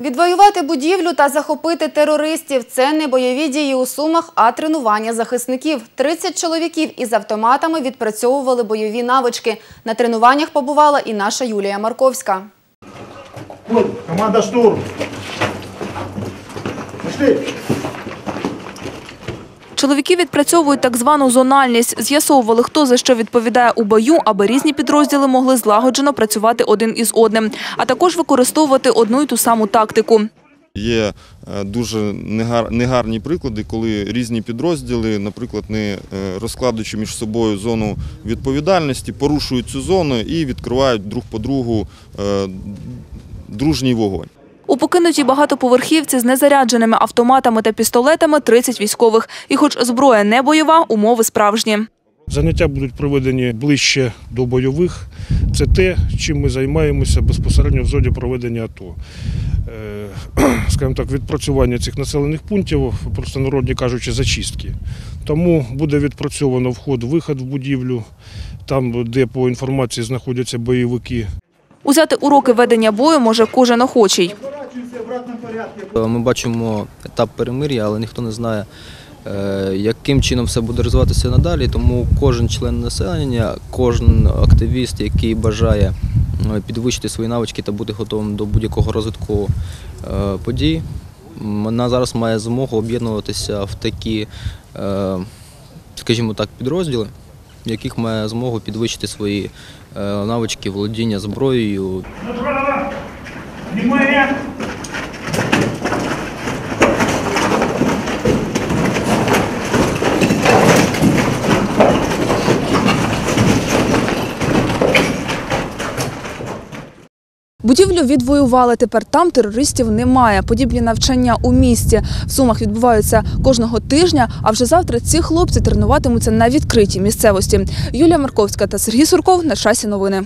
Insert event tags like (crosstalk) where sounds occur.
Відвоювати будівлю та захопити терористів – це не бойові дії у Сумах, а тренування захисників. 30 чоловіків із автоматами відпрацьовували бойові навички. На тренуваннях побувала і наша Юлія Марковська. Команда штурм. Пошли. Чоловіки відпрацьовують так звану зональність, з'ясовували, хто за що відповідає у бою, аби різні підрозділи могли злагоджено працювати один із одним, а також використовувати одну й ту саму тактику. Є е, дуже негар- негарні приклади, коли різні підрозділи, наприклад, не е, розкладаючи між собою зону відповідальності, порушують цю зону і відкривають друг по другу е, дружній вогонь. У покинутій багатоповерхівці з незарядженими автоматами та пістолетами 30 військових. І хоч зброя не бойова, умови справжні. Заняття будуть проведені ближче до бойових. Це те, чим ми займаємося безпосередньо в зоні проведення АТО. Е, (clears throat) Скажімо так, відпрацювання цих населених пунктів, просто народні кажучи, зачистки. Тому буде відпрацьовано вход-виход в будівлю, там, де по інформації знаходяться бойовики. Узяти уроки ведення бою може кожен охочий. Ми бачимо етап перемир'я, але ніхто не знає, е, яким чином все буде розвиватися надалі. Тому кожен член населення, кожен активіст, який бажає е, підвищити свої навички та бути готовим до будь-якого розвитку е, подій, вона зараз має змогу об'єднуватися в такі, е, скажімо так, підрозділи, в яких має змогу підвищити свої е, навички володіння зброєю, Внимание. Будівлю відвоювали. Тепер там терористів немає. Подібні навчання у місті в Сумах відбуваються кожного тижня. А вже завтра ці хлопці тренуватимуться на відкритій місцевості. Юлія Марковська та Сергій Сурков на часі новини.